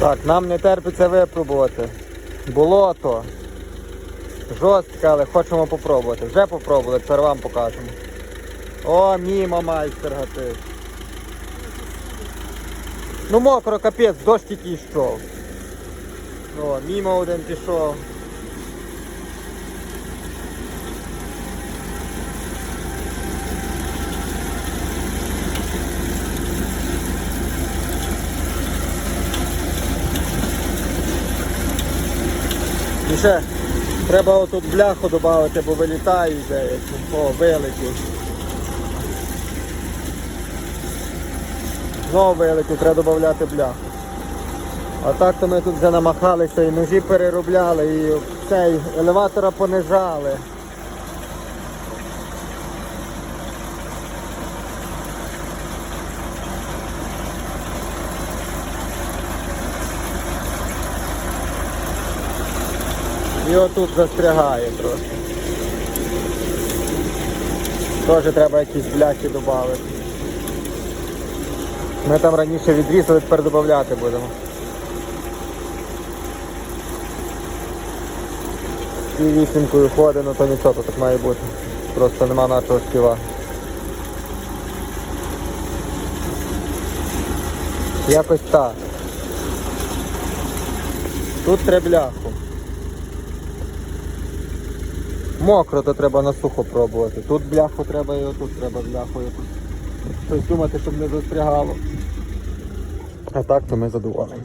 Так, нам не терпиться випробувати. Болото. Жорстке, але хочемо попробувати. Вже попробували, тепер вам покажемо. О, мімо майстер гатив. Ну мокро, капець, дощ тільки йшов. О, мімо один пішов. І ще треба отут бляху додати, бо вилітає. О, вилетів. Знову вилетів, треба додати бляху. А так то ми тут вже намахалися і ножі переробляли, і цей елеватора понижали. І отут застрягає трошки. Теж треба якісь бляхи додати. Ми там раніше відрізали, тепер додати будемо. І вісімкою ходить, ну то нічого, то так має бути. Просто нема нашого співа. Якось так. Тут треба бляху. Мокро, то треба на сухо пробувати. Тут бляху треба і отут треба бляху якусь. Щось думати, щоб не застрягало. А так то ми задоволені.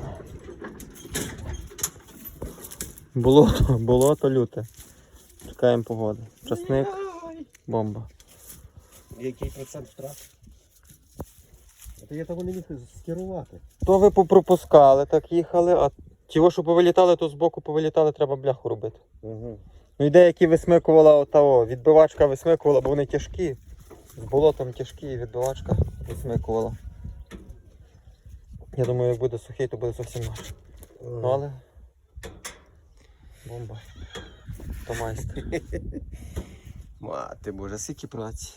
Болото, болото люте. Чекаємо погоди. Часник, бомба. Який процент втрат? Та я того не міг скерувати. То ви попропускали, так їхали, а ті, що повилітали, то збоку повилітали, треба бляху робити. Ага. Ну і деякі висмикувала отао, відбивачка висмикувала, бо вони тяжкі. З болотом тяжкі і відбивачка висмикувала. Я думаю, як буде сухий, то буде зовсім інакше. Ну але. Бомба. То майстер. Мати боже, скільки праці.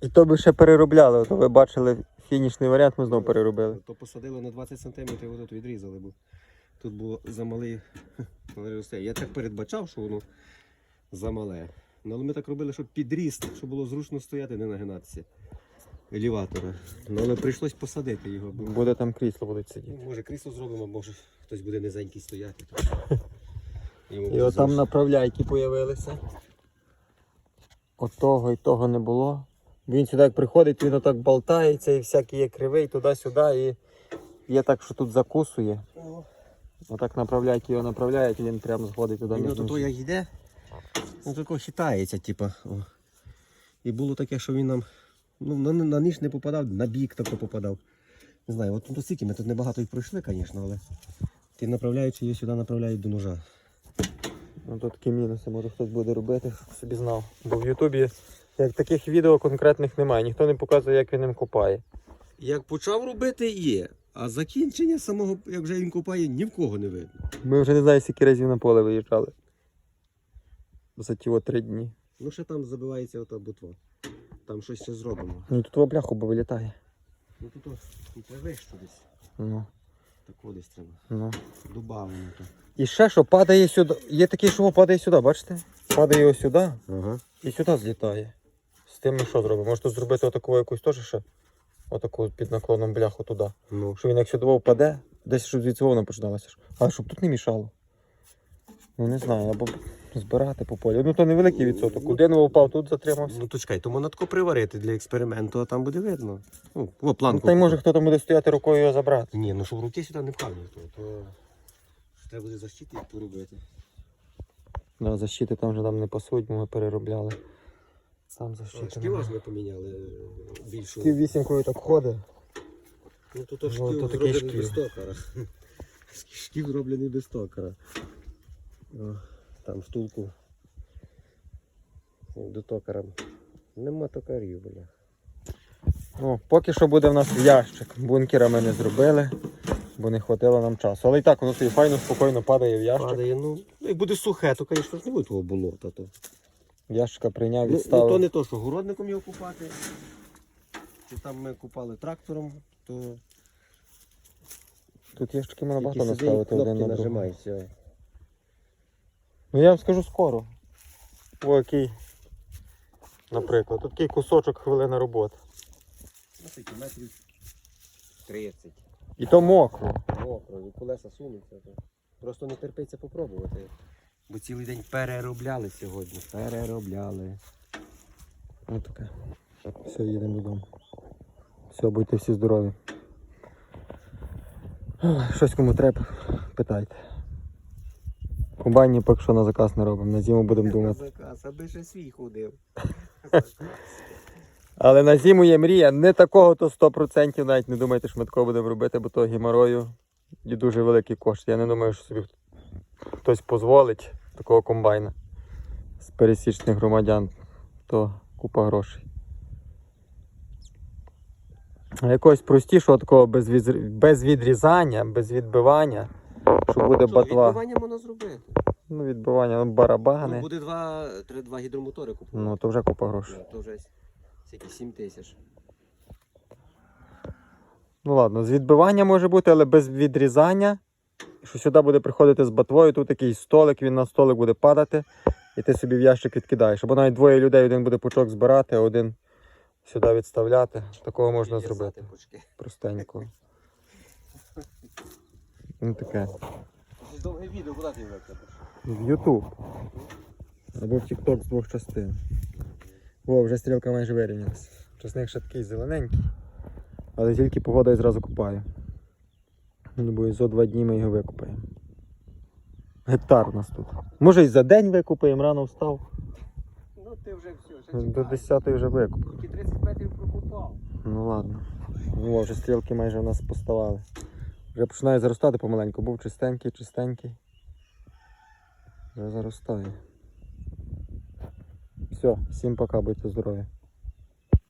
І то би ще переробляли, то ви бачили фінішний варіант, ми знову переробили. То посадили на 20 см, отут відрізали, бо тут було замалий. Я так передбачав, що воно замале. Ну, але ми так робили, щоб підріст, щоб було зручно стояти, не нагинатися. Елеватора. Ну, але прийшлось посадити його. Бо... Буде там крісло будуть сидіти. Ну, Може крісло зробимо, може хтось буде низенький стояти. І отам направляйки появилися. От того і того не було. Він сюди як приходить, він отак болтається і всякий є кривий туди-сюди. І є так, що тут закусує. Отак направляйки його направляють, і він прямо зходить туди Він між то як йде, він тако хитається, типа. О. І було таке, що він нам ну, на, на ніж не попадав, на бік тако попадав. Не знаю, от тут стільки ми тут небагато і пройшли, звісно, але ті направляючи її сюди направляють до ножа. Ну тут такі мінуси, може хтось буде робити, щоб собі знав. Бо в Ютубі як таких відео конкретних немає, ніхто не показує, як він ним копає. Як почав робити, є. А закінчення самого, як вже він копає, ні в кого не видно. Ми вже не знаю, скільки разів на поле виїжджали. За ті три дні. Ну ще там забивається ота ботва. Там щось ще зробимо. Ну тут обляху бо вилітає. Ну тут ось, тут вище десь. Ну, Так десь треба. ну. Добавлено то. І ще що, падає сюди. Є такий, що падає сюди, бачите? Падає ось сюди Ага. і сюди злітає. З тим ми що зробимо? Можете зробити отаку якусь теж ще. Отаку під наклоном бляху туди. Ну. Що він як сюди впаде, десь щоб звідси вона починалася. ж. А щоб тут не мішало. Ну не знаю, або збирати по полі. Ну то невеликий відсоток. Один впав, тут затримався. Ну то чекай, то можна тако приварити для експерименту, а там буде видно. Ну, о, Ну, планку. та й може хто там буде стояти рукою його забрати. Ні, ну щоб руки сюди не впав ніхто, то треба буде защити їх поробити. Да, защити там вже нам не пасують, бо ми переробляли. Там защити. Шкіл немає. ми поміняли е, більшу. Шків вісімкою так ходить. Ну то, то Ну, шкіл то такий зроблений без шкіл. токара. Шкіл зроблений без токара. О, там втулку. До токара. Нема токарів, бля. Ну, поки що буде в нас ящик. Бункера ми не зробили, бо не хватило нам часу. Але і так воно собі файно, спокійно падає в ящик. Падає, ну, як буде сухе, то, звісно, ж не буде того болота. То. Ящика прийняв, Ну, ну, то не то, що городником його купати. Чи там ми купали трактором, то Тут ящики можна Тільки багато сюди наставити один кнопки на другий. Ну я вам скажу скоро. О, який. Наприклад, тут такий кусочок хвилина роботи. Ну, скільки метрів 30. І то мокро. Мокро, і колеса сунуться. То. Просто не терпиться попробувати. Бо цілий день переробляли сьогодні. Переробляли. Ось таке. Все, їдемо додому. Все, будьте всі здорові. Щось кому треба, питайте. Комбайні поки що на заказ не робимо, на зиму будемо думати. На Заказ, аби ще свій ходив. Але на зиму є мрія, не такого то 100% навіть не думайте, що ми такого будемо робити, бо то геморою і дуже великий кошт. Я не думаю, що собі хтось дозволить такого комбайна з пересічних громадян, то купа грошей. А якогось простішого такого без, віз- без відрізання, без відбивання, що буде батва. Відбивання можна зробити. Ну, відбивання, ну, Ну, буде два, три, два гідромотори купувати. Ну, то вже купа грошей. Ну, то вже скільки 7 тисяч. Ну ладно, з відбивання може бути, але без відрізання. Що сюди буде приходити з батвою, тут такий столик, він на столик буде падати, і ти собі в ящик відкидаєш. Або навіть двоє людей, один буде пучок збирати, а один сюди відставляти. Такого можна зробити. пучки. Простенько. Ну таке. Довге відео, куди ти викладеш? В YouTube. Або в TikTok з двох частин. О, вже стрілка майже вирівнялася. Часник ще такий зелененький. Але тільки погода і зразу купаю. Бо і два дні ми його викупаємо. Гектар у нас тут. Може і за день викупаємо, рано встав. Ну ти вже все, До чекай. 10 вже викуп. Тільки 30 метрів прокопав. Ну ладно. Ну, вже стрілки майже у нас поставали. Вже починає заростати помаленьку. Був чистенький, чистенький. Вже заростає. Все, всім пока, будьте здорові.